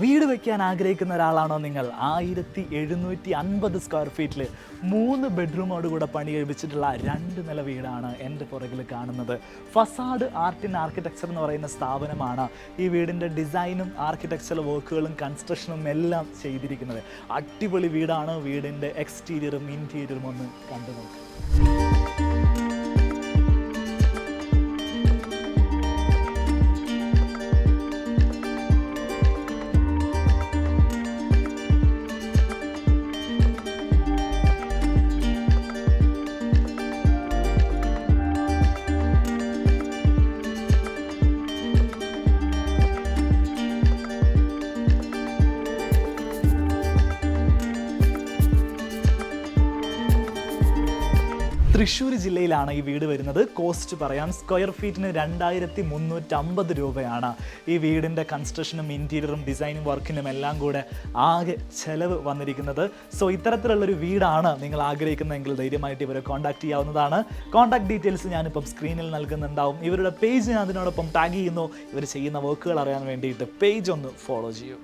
വീട് വയ്ക്കാൻ ആഗ്രഹിക്കുന്ന ഒരാളാണോ നിങ്ങൾ? ആയിരത്തി എഴുന്നൂറ്റി അൻപത് സ്ക്വയർ ഫീറ്റിൽ മൂന്ന് ബെഡ്റൂമോട് കൂടെ പണി കഴിപ്പിച്ചിട്ടുള്ള രണ്ട് നില വീടാണ് എന്റെ പുറകിൽ കാണുന്നത്. ഫസാഡ് ആർട്ട് ആൻഡ് ആർക്കിടെക്ചർ എന്ന് പറയുന്ന സ്ഥാപനമാണ് ഈ വീടിന്റെ ഡിസൈനും ആർക്കിടെക്ചർ വർക്കുകളും കൺസ്ട്രക്ഷനും എല്ലാം ചെയ്തിരിക്കുന്നത്. അടിപൊളി വീടാണ്. വീടിന്റെ എക്സ്റ്റീരിയറും ഇന്റീരിയറും ഒന്ന് കണ്ടു നോക്കുക തൃശ്ശൂർ ജില്ലയിലാണ് ഈ വീട് വരുന്നത്. കോസ്റ്റ് പറയാം സ്ക്വയർ ഫീറ്റിന് രണ്ടായിരത്തി മുന്നൂറ്റമ്പത് രൂപയാണ്. ഈ വീടിന്റെ കൺസ്ട്രക്ഷനും ഇന്റീരിയറും ഡിസൈനും വർക്കിനും എല്ലാം കൂടെ ആകെ ചെലവ് വന്നിരിക്കുന്നത്. സോ ഇത്തരത്തിലുള്ളൊരു വീടാണ് നിങ്ങൾ ആഗ്രഹിക്കുന്നതെങ്കിൽ ധൈര്യമായിട്ട് ഇവരെ കോൺടാക്ട് ചെയ്യാവുന്നതാണ്. കോൺടാക്ട് ഡീറ്റെയിൽസ് ഞാനിപ്പം സ്ക്രീനിൽ നൽകുന്നുണ്ടാവും. ഇവരുടെ പേജ് ഞാൻ അതിനോടൊപ്പം ടാഗ് ചെയ്യുന്നു. ഇവർ ചെയ്യുന്ന വർക്കുകൾ അറിയാൻ വേണ്ടിയിട്ട് പേജ് ഒന്ന് ഫോളോ ചെയ്യൂ.